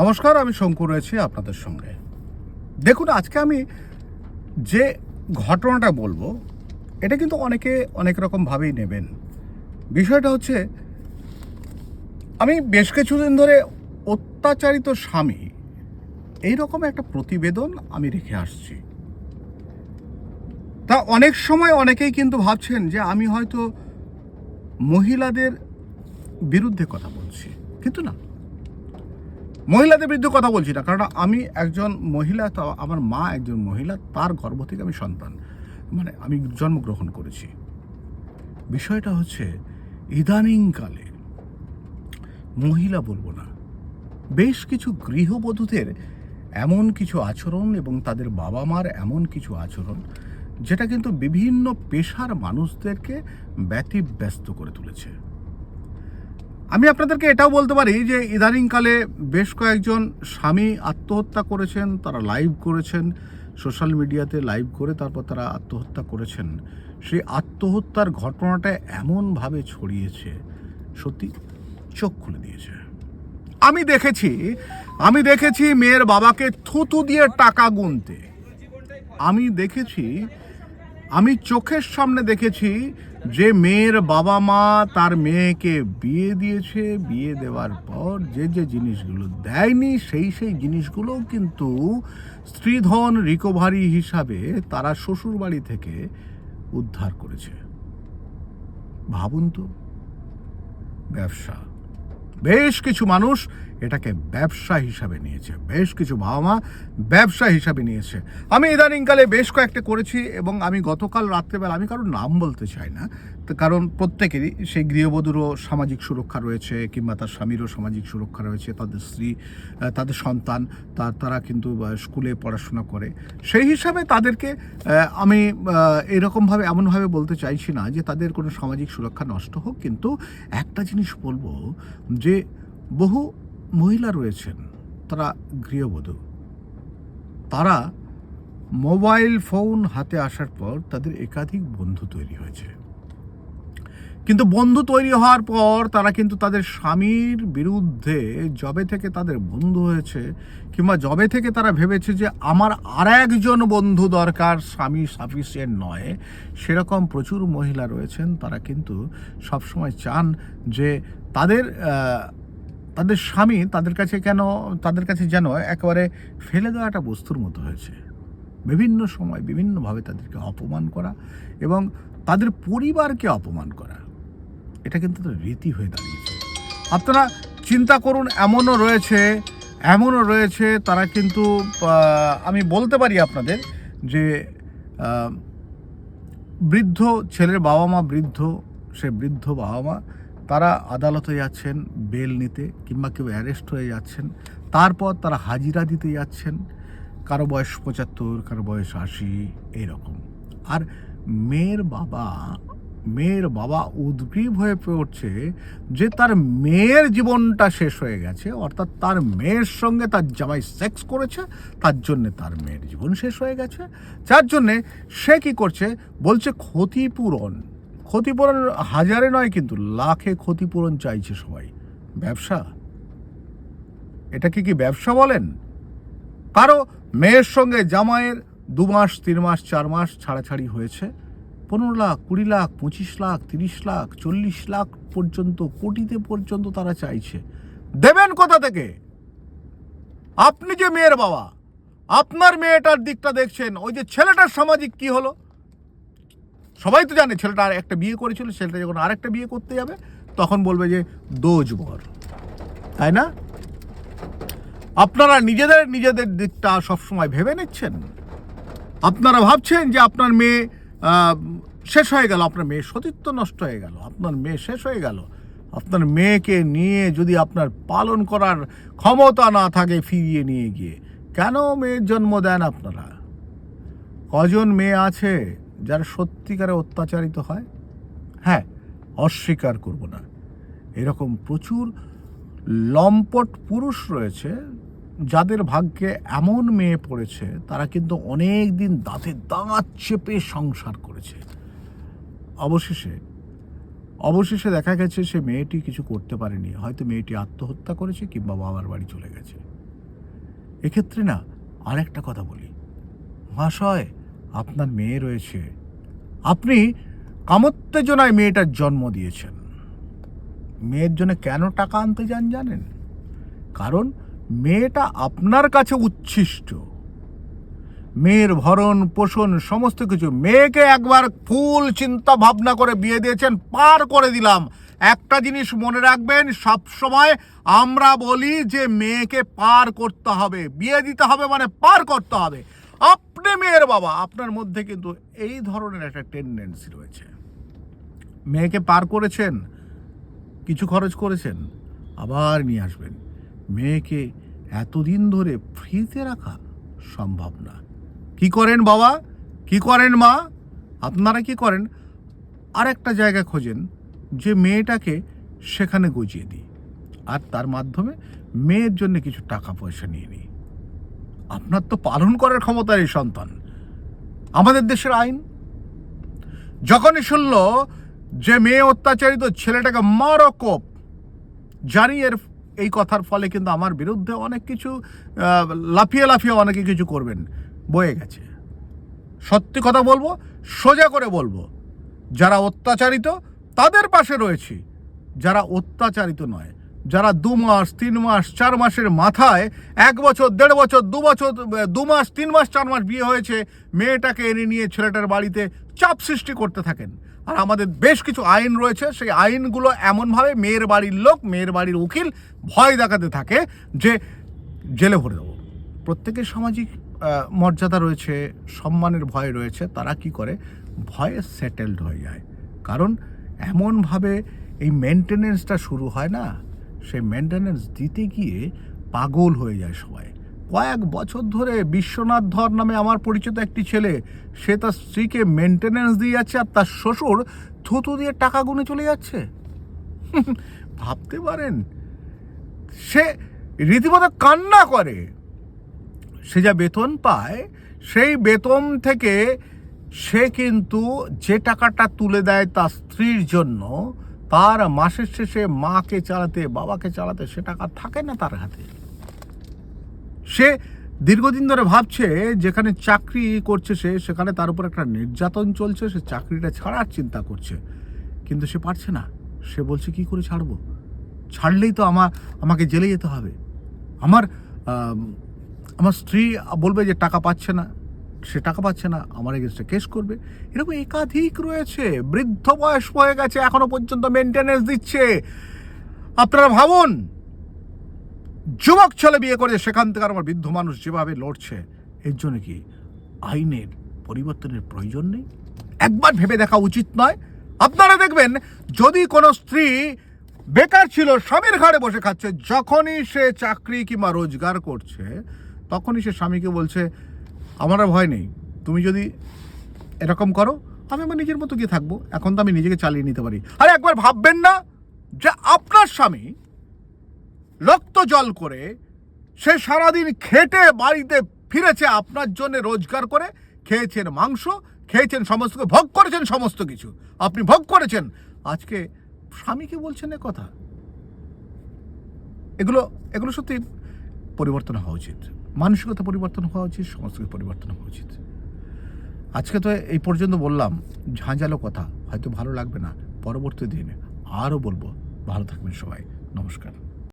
নমস্কার, আমি শঙ্কু রয়েছি আপনাদের সঙ্গে। দেখুন, আজকে আমি যে ঘটনাটা বলব, এটা কিন্তু অনেকে অনেক রকমভাবেই নেবেন। বিষয়টা হচ্ছে, আমি বেশ কিছুদিন ধরে অত্যাচারিত স্বামী এই রকম একটা প্রতিবেদন আমি রেখে আসছি। তা অনেক সময় অনেকেই কিন্তু ভাবছেন যে আমি হয়তো মহিলাদের বিরুদ্ধে কথা বলছি, কিন্তু না। মহিলাদের বিরুদ্ধে কথা বলছি না কারণ আমি একজন মহিলা, তো আমার মা একজন মহিলা, তার গর্ভ থেকে আমি সন্তান মানে আমি জন্মগ্রহণ করেছি। বিষয়টা হচ্ছে, ইদানিংকালে মহিলা বলব না, বেশ কিছু গৃহবধূদের এমন কিছু আচরণ এবং তাদের বাবা মার এমন কিছু আচরণ, যেটা কিন্তু বিভিন্ন পেশার মানুষদেরকে ব্যতিব্যস্ত করে তুলেছে। আমি আপনাদেরকে এটাও বলতে পারি যে ইদানিংকালে বেশ কয়েকজন স্বামী আত্মহত্যা করেছেন, তারা লাইভ করেছেন সোশ্যাল মিডিয়াতে লাইভ করে তারপর তারা আত্মহত্যা করেছেন। সেই আত্মহত্যার ঘটনাটা এমনভাবে ছড়িয়েছে, সত্যি চোখ খুলে দিয়েছে। আমি দেখেছি আমি দেখেছি মেয়ের বাবাকে থুতু দিয়ে টাকা গুনতে। আমি দেখেছি আমি চোখের সামনে দেখেছি যে মেয়ের বাবা মা তার মেয়েকে বিয়ে দিয়েছে, বিয়ে দেওয়ার পর যে যে জিনিসগুলো দেয়নি, সেই সেই জিনিসগুলোও কিন্তু স্ত্রীধন রিকভারি হিসাবে তারা শ্বশুর বাড়ি থেকে উদ্ধার করেছে। ভাবুন তো, ব্যবসা। বেশ কিছু মানুষ এটাকে ব্যবসা হিসাবে নিয়েছে। বেশ কিছু বাবা মা ব্যবসা হিসাবে নিয়েছে। আমি ইদানিংকালে বেশ কয়েকটা করেছি এবং আমি গতকাল রাত্রেবেলা, আমি কারোর নাম বলতে চাই না কারণ প্রত্যেকেরই সেই গৃহবধূরও সামাজিক সুরক্ষা রয়েছে কিংবা তার স্বামীরও সামাজিক সুরক্ষা রয়েছে, তাদের স্ত্রী তাদের সন্তান তার তারা কিন্তু স্কুলে পড়াশোনা করে। সেই হিসাবে তাদেরকে আমি এরকমভাবে, এমনভাবে বলতে চাইছি না যে তাদের কোনো সামাজিক সুরক্ষা নষ্ট হোক, কিন্তু একটা জিনিস বলব যে বহু মহিলা রয়েছেন, তারা গৃহবধূ। তারা মোবাইল ফোন হাতে আসার পর তাদের একাধিক বন্ধু তৈরি হয়েছে। কিন্তু বন্ধু তৈরি হওয়ার পর তারা কিন্তু তাদের স্বামীর বিরুদ্ধে জবে থেকে তাদের বন্ধু হয়েছে কিংবা জবে থেকে তারা ভেবেছে যে আমার আর একজন বন্ধু দরকার, স্বামী সাফিসিয়েন্ট নয়, সেরকম প্রচুর মহিলা রয়েছেন, তারা কিন্তু সবসময় চান যে তাদের তাদের স্বামী তাদের কাছে কেন, তাদের কাছে যেন একেবারে ফেলে দেওয়া একটা বস্তুর মতো হয়েছে। বিভিন্ন সময় বিভিন্নভাবে তাদেরকে অপমান করা এবং তাদের পরিবারকে অপমান করা। এটা কিন্তু রীতি হয়ে দাঁড়িয়েছে। আপনারা চিন্তা করুন, এমনও রয়েছে এমনও রয়েছে, তারা কিন্তু আমি বলতে পারি আপনাদের যে বৃদ্ধ ছেলের বাবা মা বৃদ্ধ, সে বৃদ্ধ বাবা মা তারা আদালতে যাচ্ছেন, বেল নিতে কিংবা কেউ অ্যারেস্ট হয়ে যাচ্ছেন। তারপর তারা হাজিরা দিতে যাচ্ছেন, কারও বয়স পঁচাত্তর, কারও বয়স আশি এইরকম আর মেয়ের বাবা মেয়ের বাবা উদ্গ্রীব হয়ে পড়ছে যে তার মেয়ের জীবনটা শেষ হয়ে গেছে, অর্থাৎ তার মেয়ের সঙ্গে তার জামাই সেক্স করেছে, তার জন্যে তার মেয়ের জীবন শেষ হয়ে গেছে। যার জন্যে সে কি করছে, বলছে ক্ষতিপূরণ। ক্ষতিপূরণ হাজারে নয় কিন্তু লাখে ক্ষতিপূরণ চাইছে সবাই। ব্যবসা? এটাকে কি ব্যবসা বলেন? কারও মেয়ের সঙ্গে জামাইয়ের দু মাস, তিন মাস, চার মাস ছাড়াছাড়ি হয়েছে। পনেরো লাখ, কুড়ি লাখ, পঁচিশ লাখ, তিরিশ লাখ, চল্লিশ লাখ পর্যন্ত, কোটিতে পর্যন্ত তারা চাইছে। দেবেন কোথা থেকে? আপনি যে মেয়ের বাবা, আপনার মেয়েটার দিকটা দেখছেন, ওই যে ছেলেটার সামাজিক কি হলো? সবাই তো জানে ছেলেটা আর একটা বিয়ে করেছিল, ছেলেটা যখন আরেকটা বিয়ে করতে যাবে, তখন বলবে যে দোজ বর। তাই না? আপনারা নিজেদের নিজেদের দিকটা সবসময় ভেবে নিচ্ছেন? আপনারা ভাবছেন যে আপনার মেয়ে শেষ হয়ে গেল, আপনার মেয়ে সতীত্ব নষ্ট হয়ে গেল, আপনার মেয়ে শেষ হয়ে গেল। আপনার মেয়েকে নিয়ে যদি আপনার পালন করার ক্ষমতা না থাকে ফিরিয়ে নিয়ে গিয়ে, কেন মেয়ের জন্ম দেন আপনারা? কজন মেয়ে আছে যারা সত্যিকারে অত্যাচারিত হয় হ্যাঁ অস্বীকার করব না। এরকম প্রচুর লম্পট পুরুষ রয়েছে, যাদের ভাগ্যে এমন মেয়ে পড়েছে, তারা কিন্তু অনেক দিন দাঁতে দাঁত চেপে সংসার করেছে। অবশেষে অবশেষে দেখা গেছে সে মেয়েটি কিছু করতে পারেনি। হয়তো মেয়েটি আত্মহত্যা করেছে কিংবা বাবার বাড়ি চলে গেছে। এক্ষেত্রে না, আরেকটা কথা বলি। মহাশয় আপনার মেয়ে রয়েছে। আপনি কামোত্তেজনায় মেয়েটার জন্ম দিয়েছেন। মেয়ের জন্য কেন টাকা আনতে যান জানেন? কারণ মেয়েটা আপনার কাছে উচ্ছিষ্ট। মেয়ের ভরণ, পোষণ, সমস্ত কিছু মেয়েকে একবার ফুল চিন্তা ভাবনা করে বিয়ে দিয়েছেন, পার করে দিলাম। একটা জিনিস মনে রাখবেন সব সময় আমরা বলি যে মেয়েকে পার করতে হবে। বিয়ে দিতে হবে মানে পার করতে হবে। আপনি মেয়ের বাবা, আপনার মধ্যে কিন্তু এই ধরনের একটা টেন্ডেন্সি রয়েছে। মেয়েকে পার করেছেন, কিছু খরচ করেছেন, আবার নিয়ে আসবেন। মেয়েকে এতদিন ধরে ফ্রিতে রাখা সম্ভব না। কি করেন বাবা? কি করেন মা? আপনারা কি করেন? আর একটা জায়গা খোঁজেন, যে মেয়েটাকে সেখানে গজিয়ে দিই। আর তার মাধ্যমে মেয়ের জন্য কিছু টাকা পয়সা নিয়ে নিই। আপনার তো পালন করার ক্ষমতার এই সন্তান। আমাদের দেশের আইন। যখনই শুনল যে মেয়ে অত্যাচারিত ছেলেটাকে মারো কোপ জানি এর এই কথার ফলে কিন্তু আমার বিরুদ্ধে অনেক কিছু লাফিয়ে লাফিয়ে অনেকে কিছু করবেন, বয়ে গেছে। সত্যি কথা বলব, সোজা করে বলব, যারা অত্যাচারিত তাদের পাশে রয়েছি, যারা অত্যাচারিত নয়। যারা দু মাস, তিন মাস, চার মাসের মাথায়, এক বছর, দেড় বছর, দু বছর, দু মাস, তিন মাস, চার মাস বিয়ে হয়েছে, মেয়েটাকে এনে নিয়ে ছেলেটার বাড়িতে চাপ সৃষ্টি করতে থাকেন। আর আমাদের বেশ কিছু আইন রয়েছে, সেই আইনগুলো এমনভাবে মেয়ের বাড়ির লোক, মেয়ের বাড়ির উকিল ভয় দেখাতে থাকে যে জেলে ভরে দেবো। প্রত্যেকের সামাজিক মর্যাদা রয়েছে, সম্মানের ভয় রয়েছে, তারা কি করে? ভয়ে সেটেলড হয়ে যায়। কারণ এমনভাবে এই মেনটেনেন্সটা শুরু হয় না। সেই মেনটেনেন্স দিতে গিয়ে পাগল হয়ে যায় সবাই। কয়েক বছর ধরে বিশ্বনাথ ধর নামে আমার পরিচিত একটি ছেলে, সে তার স্ত্রীকে মেনটেনেন্স দিয়ে যাচ্ছে আর তার শ্বশুর থুতু দিয়ে টাকা গুনে চলে যাচ্ছে। ভাবতে পারেন, সে রীতিমতো কান্না করে। সে যা বেতন পায়, সেই বেতন থেকে সে কিন্তু যে টাকাটা তুলে দেয় তার স্ত্রীর জন্য তার মাসের শেষে মাকে চালাতে, বাবাকে চালাতে সে টাকা থাকে না তার হাতে। সে দীর্ঘদিন ধরে ভাবছে, যেখানে চাকরি করছে সে, সেখানে তার উপর একটা নির্যাতন চলছে, সে চাকরিটা ছাড়ার চিন্তা করছে। কিন্তু সে পারছে না। সে বলছে, কি করে ছাড়বো? ছাড়লেই তো আমার আমাকে জেলে যেতে হবে। আমার আমার স্ত্রী বলবে যে, টাকা পাচ্ছে না। সে টাকা পাচ্ছে না, আমার এগেনস্টে কেস করবে। এরকম একাধিক রয়েছে, বৃদ্ধ বয়স হয়ে গেছে, এখনও পর্যন্ত মেনটেনেন্স দিচ্ছে। আপনারা ভাবুন, যুবক ছেলে বিয়ে করে সেখান থেকে আমার বৃদ্ধ মানুষ যেভাবে লড়ছে, এর জন্য কি আইনের পরিবর্তনের প্রয়োজন নেই? একবার ভেবে দেখা উচিত নয়। আপনারা দেখবেন, যদি কোনো স্ত্রী বেকার ছিল, স্বামীর ঘাড়ে বসে খাচ্ছে, যখনই সে চাকরি কিংবা রোজগার করছে, তখনই সে স্বামীকে বলছে আমার আর ভয় নেই। তুমি যদি এরকম করো, আমি আমার নিজের মতো গিয়ে থাকব। এখন তো আমি নিজেকে চালিয়ে নিতে পারি। আর একবার ভাববেন না যে আপনার স্বামী রক্ত জল করে সে সারাদিন খেটে বাড়িতে ফিরেছে আপনার জন্য রোজগার করে, খেয়েছেন মাংস, খেয়েছেন সমস্ত ভোগ করেছেন সমস্ত কিছু। আপনি ভোগ করেছেন। আজকে স্বামীকে বলছেন এ কথা? এগুলো এগুলো সত্যি পরিবর্তন হওয়া উচিত। মানসিকতা পরিবর্তন হওয়া উচিত সংস্কৃতি পরিবর্তন হওয়া উচিত। আজকে তো এই পর্যন্ত বললাম, ঝাঁঝালো কথা, হয়তো ভালো লাগবে না। পরবর্তী দিনে আরও বলব। ভালো থাকবেন সবাই। নমস্কার।